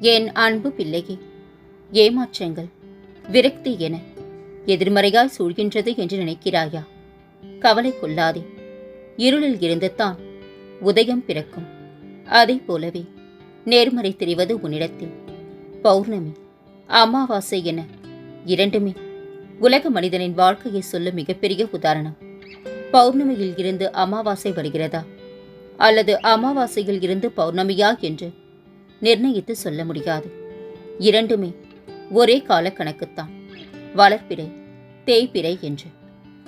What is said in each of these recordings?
என் அன்பு பிள்ளையே ஏமாற்றங்கள் விரக்தி என எதிர்மறையாய் சூழ்கின்றது என்று நினைக்கிறாயா? கவலை கொள்ளாதே. இருளில் இருந்து தான் உதயம் பிறக்கும். அதைப் போலவே நேர்மறை தெரிவது உன்னிடத்தில். பௌர்ணமி அமாவாசை என இரண்டுமே உலக மனிதனின் வாழ்க்கையை சொல்லும் மிகப்பெரிய உதாரணம். பௌர்ணமியில் இருந்து அமாவாசை வருகிறதா? அல்லது அமாவாசையில் இருந்து பௌர்ணமியா என்று நிர்ணயித்து சொல்ல முடியாது. இரண்டுமே ஒரே கால கணக்குத்தான் வளர்ப்பிறை தேய்பிறை என்று.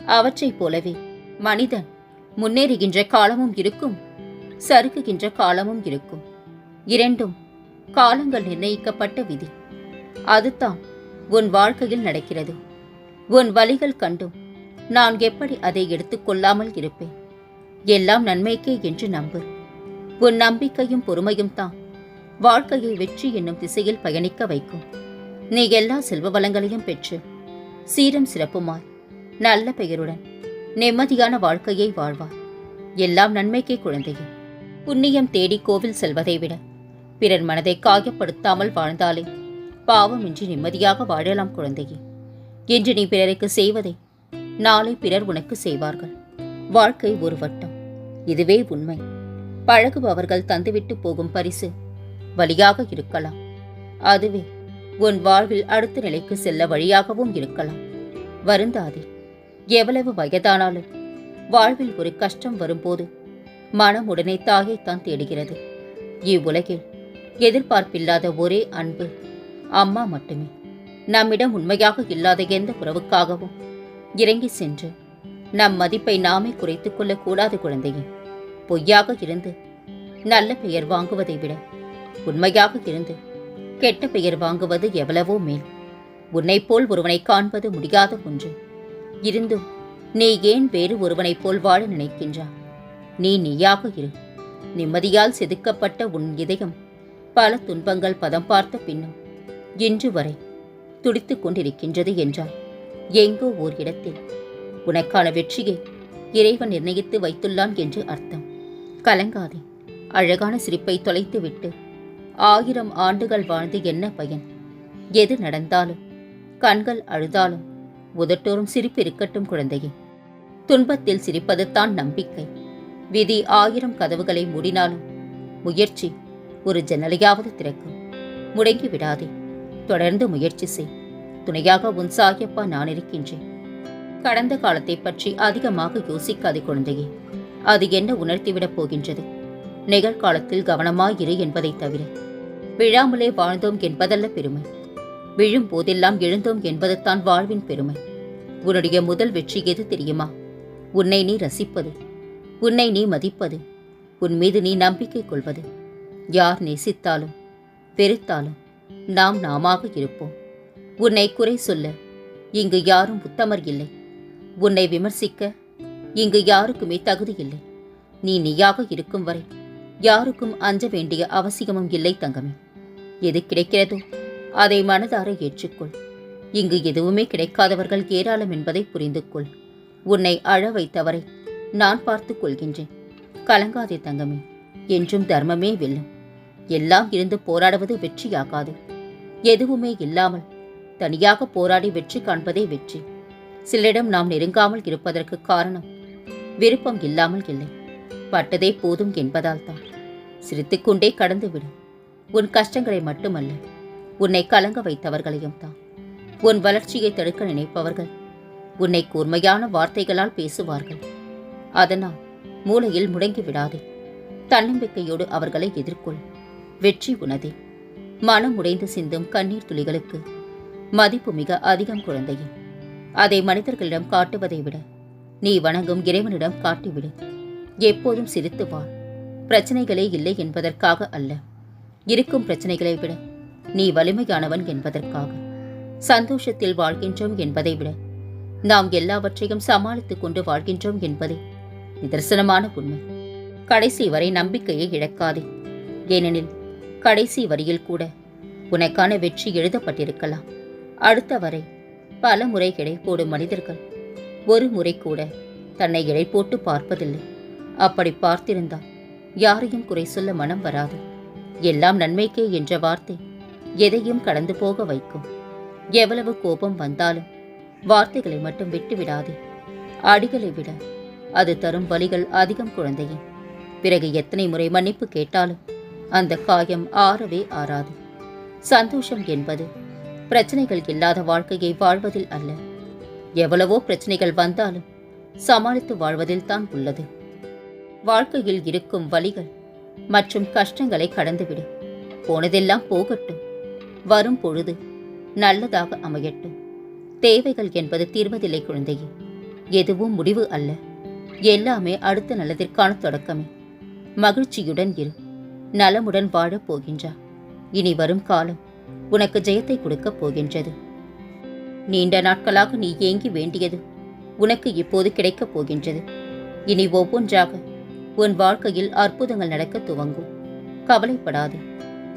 அவற்றைப் போலவே மனிதன் முன்னேறுகின்ற காலமும் இருக்கும் சறுக்குகின்ற காலமும் இருக்கும். இரண்டும் காலங்கள் நிர்ணயிக்கப்பட்ட விதி. அதுதான் உன் வாழ்க்கையில் நடக்கிறது. உன் வழிகள் கண்டும் நான் எப்படி அதை எடுத்துக்கொள்ளாமல் இருப்பேன்? எல்லாம் நன்மைக்கே என்று நம்பு. உன் நம்பிக்கையும் பொறுமையும் தான் வாழ்க்கையை வெற்றி என்னும் திசையில் பயணிக்க வைக்கும். நீ எல்லா செல்வ வளங்களையும் பெற்று சீரம் சிறப்புமாய் நல்ல பெயருடன் நிம்மதியான வாழ்க்கையை வாழ்வார் எல்லாம் நன்மைக்கே குழந்தையே. புண்ணியம் தேடி கோவில் செல்வதை விட பிறர் மனதை காயப்படுத்தாமல் வாழ்ந்தாலே பாவமின்றி நிம்மதியாக வாழலாம் குழந்தையே. என்று நீ பிறருக்கு செய்வதை நாளை பிறர் உனக்கு செய்வார்கள். வாழ்க்கை ஒரு வட்டம். இதுவே உண்மை. பழகுபவர்கள் தந்துவிட்டு போகும் பரிசு வழியாக இருக்கலாம். அதுவே உன் வாழ்வில் அடுத்த நிலைக்கு செல்ல வழியாகவும் இருக்கலாம். வருந்தாதே எவ்வளவு வயதானாலும் வாழ்வில் ஒரு கஷ்டம் வரும்போது மனம் உடனே தாயைத்தான் தேடுகிறது. இவ்வுலகில் எதிர்பார்ப்பில்லாத ஒரே அன்பு அம்மா மட்டுமே. நம்மிடம் உண்மையாக இல்லாத எந்த உறவுக்காகவும் இறங்கி சென்று நம் மதிப்பை நாமே குறைத்துக் கொள்ளக் கூடாது குழந்தையே. பொய்யாக இருந்து நல்ல பெயர் வாங்குவதை விட உண்மையாக இருந்து. கெட்ட பெயர் வாங்குவது எவ்வளவோ மேல். உன்னைப் போல் ஒருவனை காண்பது முடியாத ஒன்று. இருந்தும் நீ ஏன் வேறு ஒருவனைப் போல் வாழ நினைக்கின்றா நீ நீயாக இரு. நிம்மதியால் செதுக்கப்பட்ட உன் இதயம் பல துன்பங்கள் பதம் பார்த்த பின்னும் இன்று வரை துடித்து கொண்டிருக்கின்றது என்றார். எங்கோ ஓர் இடத்தில். உனக்கான வெற்றியை இறைவன் நிர்ணயித்து வைத்துள்ளான் என்று அர்த்தம். கலங்காதே. அழகான சிரிப்பை தொலைத்துவிட்டு ஆயிரம் ஆண்டுகள் வாழ்ந்து என்ன பயன்? எது நடந்தாலும் கண்கள் அழுதாலும் உதட்டோறும் சிரிப்பு இருக்கட்டும் குழந்தையே. துன்பத்தில் சிரிப்பது தான் நம்பிக்கை. விதி ஆயிரம் கதவுகளை மூடினாலும் முயற்சி ஒரு ஜன்னலையாவது திறக்கும். முடங்கி விடாதே தொடர்ந்து முயற்சி செய். துணையாக உன் சாயப்பா நான் இருக்கின்றேன். கடந்த காலத்தை பற்றி அதிகமாக யோசிக்காதே குழந்தையே. அது என்ன உணர்த்திவிடப் போகின்றது? நிகழ்காலத்தில் கவனமாயிரு என்பதைத் தவிர விழாமலே வாழ்ந்தோம் என்பதல்ல பெருமை. விழும் போதெல்லாம் எழுந்தோம் என்பதுதான் வாழ்வின் பெருமை. உன்னுடைய முதல் வெற்றி எது தெரியுமா? உன்னை நீ ரசிப்பது உன்னை நீ மதிப்பது உன் மீது நீ நம்பிக்கை கொள்வது. யார் நேசித்தாலும் பெருத்தாலும் நாம் நாமாக இருப்போம். உன்னை குறை சொல்ல இங்கு யாரும் உத்தமர் இல்லை. உன்னை விமர்சிக்க இங்கு யாருக்குமே தகுதி இல்லை. நீ நீயாக இருக்கும் வரை யாருக்கும் அஞ்ச வேண்டிய அவசியமும் இல்லை தங்கமே. எது கிடைக்கிறதோ அதை மனதார ஏற்றுக்கொள். இங்கு எதுவுமே கிடைக்காதவர்கள் ஏராளம் என்பதை புரிந்து கொள். உன்னை அழ வைத்தவரை நான் பார்த்துக் கொள்கின்றேன். கலங்காதே தங்கமே என்றும் தர்மமே வெல்லும். எல்லாம் இருந்து போராடுவது வெற்றியாகாது. எதுவுமே இல்லாமல் தனியாக போராடி வெற்றி காண்பதே வெற்றி. சிலரிடம் நாம் நெருங்காமல் இருப்பதற்கு காரணம் விருப்பம் இல்லாமல் இல்லை. பட்டதே போதும் என்பதால் தான். சிரித்துக்கொண்டே கடந்து விடு உன் கஷ்டங்களை மட்டுமல்ல உன்னை கலங்க வைத்தவர்களையும் தான் உன் வளர்ச்சியை தடுக்க நினைப்பவர்கள் உன்னை கூர்மையான வார்த்தைகளால் பேசுவார்கள். அதனால் மூளையில் முடங்கி விடாதே. தன்னம்பிக்கையோடு அவர்களை எதிர்கொள். வெற்றி உனதே. மனம் உடைந்து சிந்தும் கண்ணீர் துளிகளுக்கு மதிப்பு மிக அதிகம் குழந்தையே. அதை மனிதர்களிடம் காட்டுவதை விட நீ வணங்கும் இறைவனிடம் காட்டிவிடு. எப்போதும் சிரித்து வாழ். பிரச்சனைகளே இல்லை என்பதற்காக அல்ல. இருக்கும் பிரச்சனைகளை விட நீ வலிமையானவன் என்பதற்காக. சந்தோஷத்தில் வாழ்கின்றோம் என்பதை விட நாம் எல்லாவற்றையும் சமாளித்துக் கொண்டு வாழ்கின்றோம் என்பதே நிதர்சனமான உண்மை. கடைசி வரை நம்பிக்கையை இழக்காதே. ஏனெனில் கடைசி வரியில் கூட உனக்கான வெற்றி எழுதப்பட்டிருக்கலாம். அடுத்த வரை பல முறை இடை போடும் மனிதர்கள் ஒரு முறை கூட தன்னை எடை போட்டு பார்ப்பதில்லை. அப்படி பார்த்திருந்தால் யாரையும் குறை சொல்ல மனம் வராது. எல்லாம் நன்மைக்கே என்ற வார்த்தை எதையும் கடந்து போக வைக்கும். எவ்வளவு கோபம் வந்தாலும் வார்த்தைகளை மட்டும் விட்டுவிடாதே அடிகளை விட அது தரும் வலிகள் அதிகம் குழந்தையே. பிறகு எத்தனை முறை மன்னிப்பு கேட்டாலும் அந்த காயம் ஆறவே ஆறாது. சந்தோஷம் என்பது பிரச்சனைகள் இல்லாத வாழ்க்கையை வாழ்வதில் அல்ல. எவ்வளவோ பிரச்சனைகள் வந்தாலும் சமாளித்து வாழ்வதில் தான் உள்ளது. வாழ்க்கையில் இருக்கும் வழிகள் மற்றும் கஷ்டங்களை கடந்துவிடு. போனதெல்லாம் போகட்டும். வரும் பொழுது நல்லதாக அமையட்டும். தேவைகள் என்பது தீர்வதில்லை குழந்தையே. எதுவும் முடிவு அல்ல. எல்லாமே அடுத்த நல்லதிற்கான தொடக்கமே. மகிழ்ச்சியுடன் இரு. நலமுடன் வாழப் போகின்றா. இனி வரும் காலம் உனக்கு ஜெயத்தை கொடுக்கப் போகின்றது. நீண்ட நாட்களாக நீ ஏங்கி வேண்டியது உனக்கு இப்போது கிடைக்கப் போகின்றது. இனி ஒவ்வொன்றாக உன் வாழ்க்கையில் அற்புதங்கள் நடக்க துவங்கும். கவலைப்படாதே.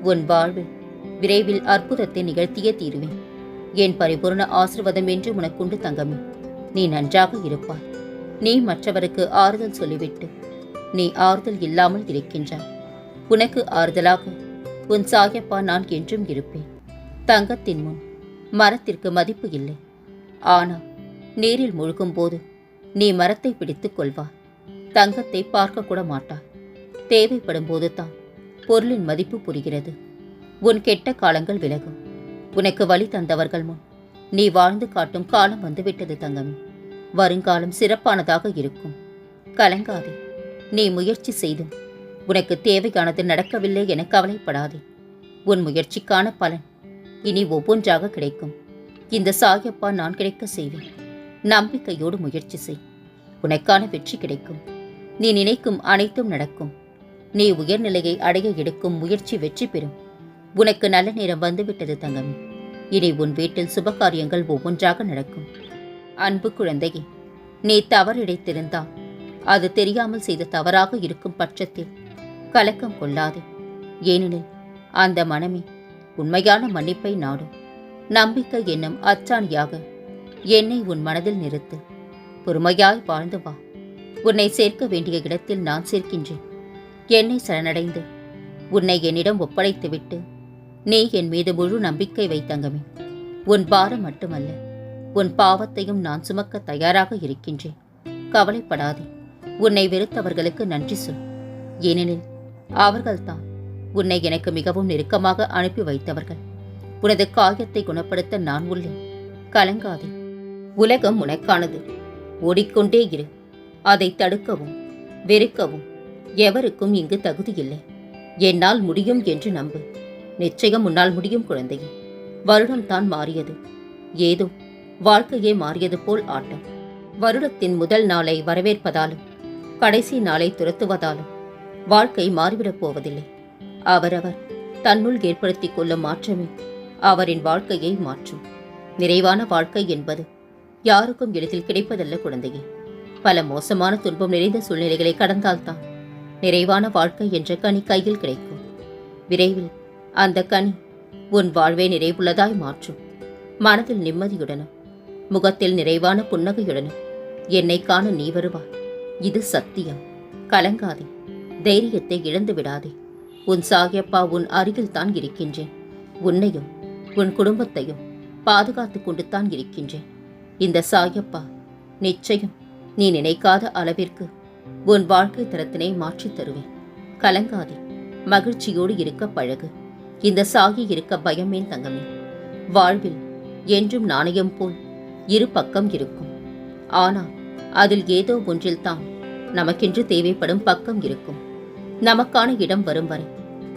உன் வாழ்வில் விரைவில் அற்புதத்தை நிகழ்த்தியே தீருவேன். என் பரிபூர்ண ஆசிர்வாதம் என்று உனக்குண்டு தங்கமே. நீ நன்றாக இருப்பாய். நீ மற்றவருக்கு ஆறுதல் சொல்லிவிட்டு நீ ஆறுதல் இல்லாமல் இருக்கின்றாய். உனக்கு ஆறுதலாக உன் சாயப்பா நான் என்றும் இருப்பேன். தங்கத்தின் முன் மரத்திற்கு மதிப்பு இல்லை. ஆனால் நீரில் மூழ்கும் போது நீ மரத்தை பிடித்துக் கொள்வாய். தங்கத்தை பார்க்க கூட மாட்டாய் தேவைப்படும் போது தான் பொருளின் மதிப்பு புரிகிறது. உன் கெட்ட காலங்கள் விலகும். உனக்கு வழி தந்தவர்கள் முன் நீ வாழ்ந்து காட்டும் காலம் வந்துவிட்டது தங்கமே. வருங்காலம் சிறப்பானதாக இருக்கும். கலங்காதே. நீ முயற்சி செய்தும் உனக்கு தேவையானது நடக்கவில்லை என கவலைப்படாதே. உன் முயற்சிக்கான பலன் இனி ஒவ்வொன்றாக கிடைக்கும். இந்த சாயப்பா நான் கிடைக்க செய்வேன். நம்பிக்கையோடு முயற்சி செய். உனக்கான வெற்றி கிடைக்கும். நீ நினைக்கும் அனைத்தும் நடக்கும். நீ உயர்நிலையை அடைய எடுக்கும் முயற்சி வெற்றி பெறும். உனக்கு நல்ல நேரம் வந்துவிட்டது தங்கமே. இனி உன் வீட்டில் சுபகாரியங்கள் ஒவ்வொன்றாக நடக்கும். அன்பு குழந்தையே நீ தவறிடைத்திருந்தால் அது தெரியாமல் செய்த தவறாக இருக்கும் பட்சத்தில் கலக்கம் கொள்ளாதே. ஏனெனில் அந்த மனமே உண்மையான மன்னிப்பை நாடும். நம்பிக்கை என்னும் அச்சாணியாக என்னை உன் மனதில் நிறுத்து. பொறுமையாய் வாழ்ந்து வா. உன்னை சேர்க்க வேண்டிய இடத்தில் நான் சேர்க்கின்றேன். என்னை சரணடைந்து உன்னை என்னிடம் ஒப்படைத்துவிட்டு நீ என் மீது முழு நம்பிக்கை வைத்தங்கமே. உன் பாரம் மட்டுமல்ல உன் பாவத்தையும் நான் சுமக்க தயாராக இருக்கின்றேன். கவலைப்படாதே உன்னை வெறுத்தவர்களுக்கு நன்றி சொல். ஏனெனில் அவர்கள்தான் உன்னை எனக்கு மிகவும் நெருக்கமாக அனுப்பி வைத்தவர்கள். உனது காயத்தை குணப்படுத்த நான் உள்ளேன். கலங்காதே உலகம் உனக்கானது. ஓடிக்கொண்டே இரு. அதை தடுக்கவும் வெறுக்கவும் எவருக்கும் இங்கு தகுதியில்லை. என்னால் முடியும் என்று நம்பு. நிச்சயம் உன்னால் முடியும் குழந்தையே. வருடம் தான் மாறியது. ஏதோ வாழ்க்கையே மாறியது போல் ஆட்டம். வருடத்தின் முதல் நாளை வரவேற்பதாலும் கடைசி நாளை துரத்துவதாலும் வாழ்க்கை மாறிவிடப் போவதில்லை. அவரவர் தன்னுள் ஏற்படுத்திக் கொள்ளும் மாற்றமே அவரின் வாழ்க்கையை மாற்றும். நிறைவான வாழ்க்கை என்பது யாருக்கும் எளிதில் கிடைப்பதல்ல குழந்தையே. பல மோசமான துன்பம் நிறைந்த சூழ்நிலைகளை கடந்தால்தான் நிறைவான வாழ்க்கை என்ற கனி கையில் கிடைக்கும். விரைவில் அந்த கனி உன் வாழ்வை நிறைவுள்ளதாய் மாற்றும். மனதில் நிம்மதியுடனும் முகத்தில் நிறைவான புன்னகையுடனும் என்னை காண நீ வருவாய் இது சத்தியம். கலங்காதே. தைரியத்தை இழந்து விடாதே. உன் சாகியப்பா உன் அருகில் தான் இருக்கின்றேன். உன்னையும் உன் குடும்பத்தையும் பாதுகாத்து கொண்டு தான் இருக்கின்றேன். இந்த சாயப்பா நிச்சயம் நீ நினைக்காத அளவிற்கு உன் வாழ்க்கை தரத்தினை மாற்றித் தருவேன். கலங்காதே மகிழ்ச்சியோடு இருக்க பழகு. இந்த சாகி இருக்க பயமேன் தங்கமே. வாழ்வில் என்றும் நாணயம் போல் இரு பக்கம் இருக்கும். ஆனால் அதில் ஏதோ ஒன்றில்தான் நமக்கென்று தேவைப்படும் பக்கம் இருக்கும். நமக்கான இடம் வரும் வரை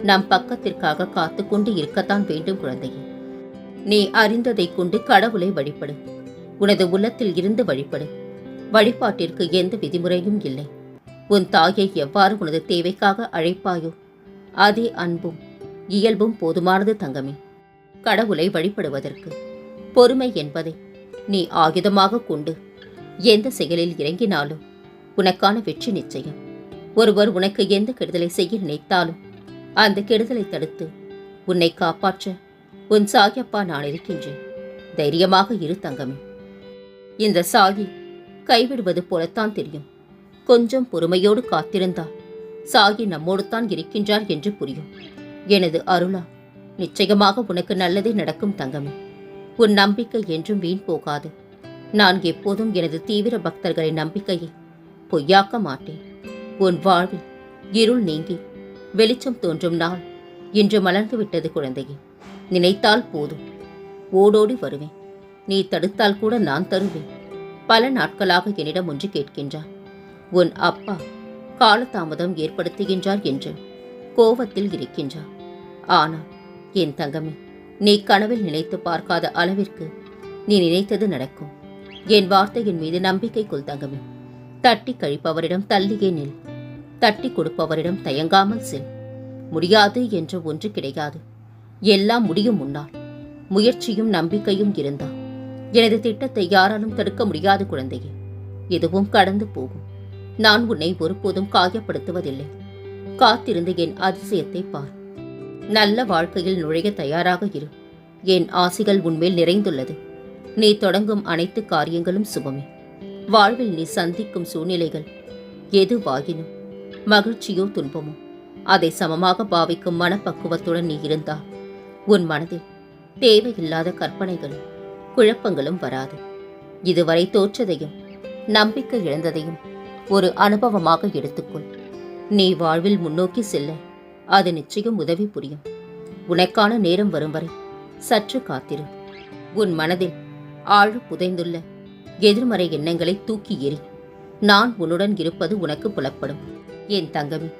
நம் பக்கத்திற்காக காத்து கொண்டு இருக்கத்தான் வேண்டும் குழந்தையே. நீ அறிந்ததைக் கொண்டு கடவுளை வழிபடு. உனது உள்ளத்தில் இருந்து வழிபடு. வழிபாட்டிற்கு எந்த விதிமுறையும் இல்லை. உன் தாயை எவ்வாறு உனது தேவைக்காக அழைப்பாயோ அதே அன்பும் இயல்பும் போதுமானது தங்கமே. கடவுளை வழிபடுவதற்கு பொறுமை என்பதை நீ ஆயுதமாக கொண்டு எந்த செயலில் இறங்கினாலும் உனக்கான வெற்றி நிச்சயம். ஒருவர் உனக்கு எந்த கெடுதலை செய்ய நினைத்தாலும் அந்த கெடுதலை தடுத்து உன்னை காப்பாற்ற உன் சாயப்பா நான் இருக்கின்றேன். தைரியமாக இரு தங்கமே. இந்த சாகி கைவிடுவது போலத்தான் தெரியும். கொஞ்சம் பொறுமையோடு காத்திருந்தால் சாகி நம்மோடு தான் இருக்கின்றார் என்று புரியும். எனது அருளா நிச்சயமாக உனக்கு நல்லதே நடக்கும் தங்கமே. உன் நம்பிக்கை என்றும் வீண் போகாது. நான் எப்போதும் எனது தீவிர பக்தர்களின் நம்பிக்கையை பொய்யாக்க மாட்டேன். உன் வாழ்வில் இருள் நீங்கி வெளிச்சம் தோன்றும் நாள் இன்று மலர்ந்து விட்டது குழந்தையே. நினைத்தால் போதும். ஓடோடி வருவேன். நீ தடுத்தால் கூட நான் தருவேன். பல நாட்களாக என்னிடம் ஒன்று கேட்கின்றார். உன் அப்பா காலதாமதம் ஏற்படுத்துகின்றார் என்று கோவத்தில் இருக்கின்றார். ஆனால் என் தங்கமே நீ கனவில் நினைத்து பார்க்காத அளவிற்கு நீ நினைத்தது நடக்கும். என் வார்த்தையின் மீது நம்பிக்கை கொள் தங்கமே. தட்டி கழிப்பவரிடம் தள்ளியே நில். தட்டி கொடுப்பவரிடம் தயங்காமல் செல். முடியாது என்ற ஒன்று கிடையாது. எல்லாம் முடியும் முன்னால் முயற்சியும் நம்பிக்கையும் இருந்தால். எனது திட்டத்தை யாராலும் தடுக்க முடியாது குழந்தையே. எதுவும் கடந்து போகும். நான் உன்னை ஒருபோதும் காயப்படுத்துவதில்லை. காத்திருந்து என் அதிசயத்தை பார். நல்ல வாழ்க்கையில் நுழைய தயாராக இரு. என் ஆசிகள் உன்மேல் நிறைந்துள்ளது. நீ தொடங்கும் அனைத்து காரியங்களும் சுபமே. வாழ்வில் நீ சந்திக்கும் சூழ்நிலைகள் எதுவாயினும் மகிழ்ச்சியோ துன்பமோ அதை சமமாக பாவிக்கும் மனப்பக்குவத்துடன் நீ இருந்தால் உன் மனதில் தேவையில்லாத கற்பனைகளும் குழப்பங்களும் வராது. இதுவரை தோற்றதையும் நம்பிக்கை இழந்ததையும் ஒரு அனுபவமாக எடுத்துக்கொள். நீ வாழ்வில் முன்னோக்கி செல்ல அது நிச்சயம் உதவி புரியும். உனக்கான நேரம் வரும் வரை சற்று காத்திரு. உன் மனதில் ஆழ புதைந்துள்ள எதிர்மறை எண்ணங்களை தூக்கி எறி நான் உன்னுடன் இருப்பது உனக்கு புலப்படும். என் தங்கமே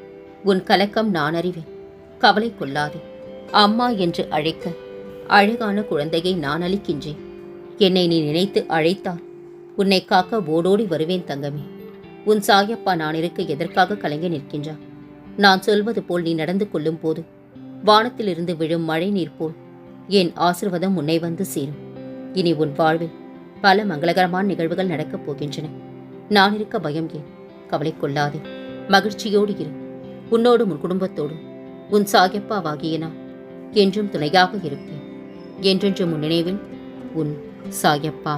உன் கலக்கம் நான் அறிவேன். கவலை கொள்ளாதே. அம்மா என்று அழைக்க அழகான குழந்தையை நான் அளிக்கின்றேன். என்னை நீ நினைத்து அழைத்தால் உன்னை காக்க ஓடோடி வருவேன் தங்கமே. உன் சாயப்பா நான் இருக்க எதற்காக கலங்கி நிற்கின்றான் நான் சொல்வது போல் நீ நடந்து கொள்ளும் போது வானத்திலிருந்து விழும் மழை நீர் போல் என் ஆசிர்வாதம் உன்னை வந்து சேரும். இனி உன் வாழ்வில் பல மங்களகரமான நிகழ்வுகள் நடக்கப் போகின்றன. நான் இருக்க பயம் ஏன்? கவலை கொள்ளாதே. மகிழ்ச்சியோடு இரு. உன்னோடும் உன் குடும்பத்தோடும். உன் சாயப்பாவாகிய நான் என்றும் துணையாக இருப்பேன். என்றென்றும் உன் நினைவில் உன் சாயப்பா.